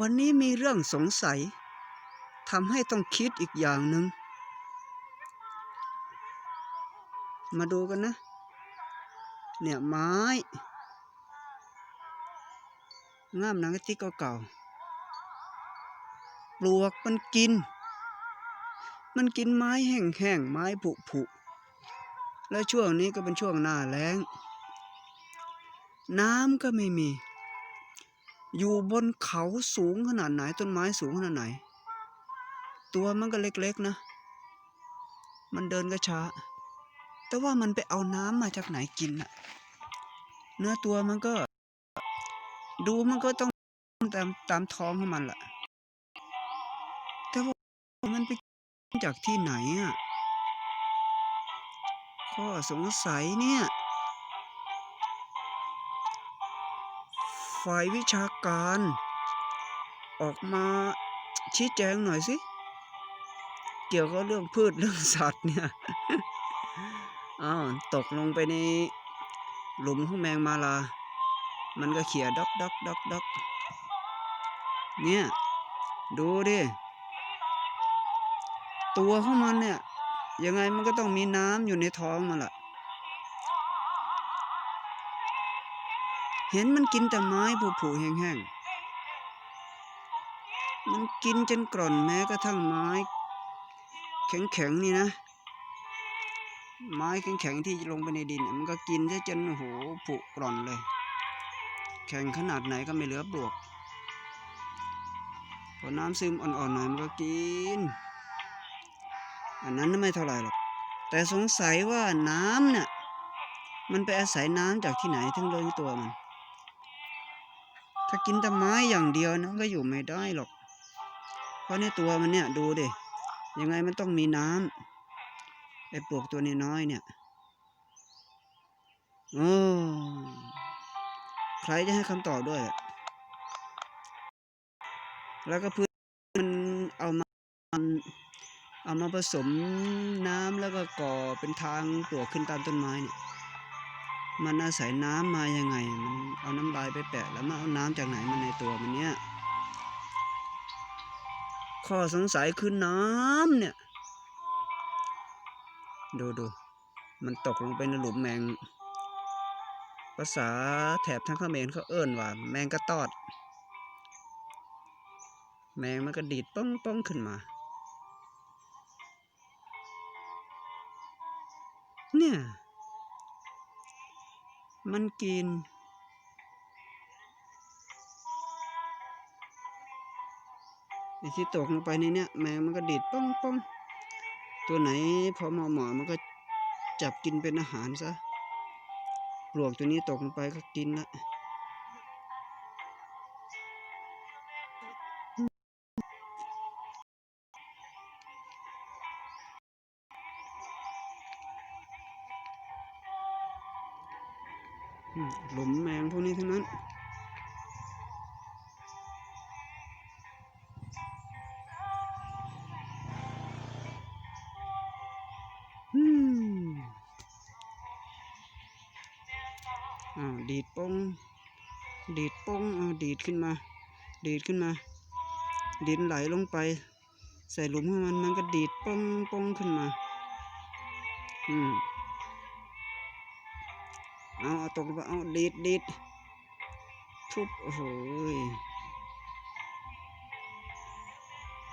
วันนี้มีเรื่องสงสัยทำให้ต้องคิดอีกอย่างหนึ่ง มาดูกันนะ เนี่ยไม้ง่ามหนังกะติกเก่าปลวกมันกิน มันกินไม้แห้งๆ ไม้ผุผุๆแล้วช่วงนี้ก็เป็นช่วงหน้าแล้ง น้ำก็ไม่มี อยู่บนเขาสูงขนาดไหนต้นไม้สูงขนาดไหน ตัวมันก็เล็กๆนะ มันเดินก็ช้า แต่ว่ามันไปเอาน้ำมาจากไหนกินน่ะเนื้อตัวมันก็ ดูมันก็ต้องตามตามท้องของมันแหละแต่ว่ามันไปจากที่ไหนอะข้อสงสัยเนี่ย ฝ่ายวิชาการ ออกมาชี้แจงหน่อยสิ เกี่ยวกับเรื่องพืชเรื่องสัตว์เนี่ยอ้าวตกลงไปในหลุมของแมงมาลา มันก็เขี่ยดอกดอกดอกดอกเนี่ย ดูดิ ตัวของมันเนี่ย ยังไงมันก็ต้องมีน้ำอยู่ในท้องมันล่ะ เห็นมันกินแต่ไม้ผุๆแห้งๆ มันกินจนกร่อนแม้กระทั่งไม้ แข็งๆนี่นะ ไม้แข็งๆที่ลงไปในดิน มันก็กินซะจนโหผุกร่อนเลย แข็งขนาดไหนก็ไม่เหลือปลวกพอน้ำซึมอ่อนๆหน่อยมันก็กิน อันนั้นไม่เท่าไหร่หรอก แต่สงสัยว่าน้ำเนี่ยมันไปอาศัยน้ำจากที่ไหนถึงเลี้ยงตัวมัน ถ้ากินแต่ไม้อย่างเดียวนะก็อยู่ไม่ได้หรอก เพราะในตัวมันเนี่ยดูดิยังไงมันต้องมีน้ำไอ้ปลวกตัวน้อยเนี่ยโอ้ใครจะให้คำตอบด้วย แล้วก็พื้นมันเอามาเอามาผสมน้ำแล้วก็ก่อเป็นทางปลวกขึ้นตามต้นไม้เนี่ย มันอาศัยน้ำมายังไง มันเอาน้ำลายไปแปะแล้วมันเอาน้ำจากไหนมาในตัวมันเนี่ยข้อสงสัยคือน้ำเนี่ย ดูดูมันตกลงไปในหลุมแมง ภาษาแถบทางเขมรเขาเอิ้นว่า แมงกระตอด แมงมันก็ดีดป้องป้องขึ้นมา เนี่ย มันกิน ไอ้ที่ตกลงไปในเนี้ยแมงมันก็ดีดป้องป้องตัวไหนพอเหมาะเหมาะมันก็จับกินเป็นอาหารซะ ปลวกตัวนี้ตกลงไปก็กินละ หลุมแมงพวกนี้ทั้งนั้นอืมอ่าวดีดป้งดีดป้งอ่าดีดขึ้นมา ดีดขึ้นมา ดินไหลลงไป ใส่หลุมของมัน มันก็ดีดป้งป้งขึ้นมา อืม เอาเอาตกลงไปเอาดีดดีดทุบโอ้โห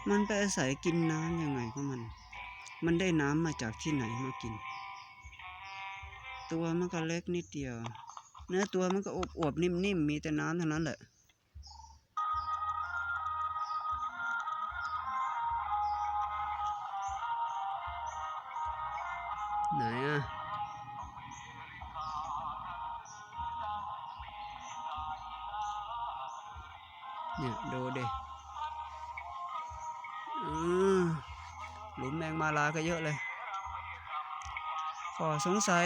มันไปอาศัยกินน้ำยังไงของมัน มันได้น้ำมาจากที่ไหนมากิน ตัวมันก็เล็กนิดเดียว เนื้อตัวมันก็อบอวบนิ่มๆมีแต่น้ำเท่านั้นแหละไหนอะ เนี่ยดูดิหลุมแมงมาลาก็เยอะเลย ขอสงสัย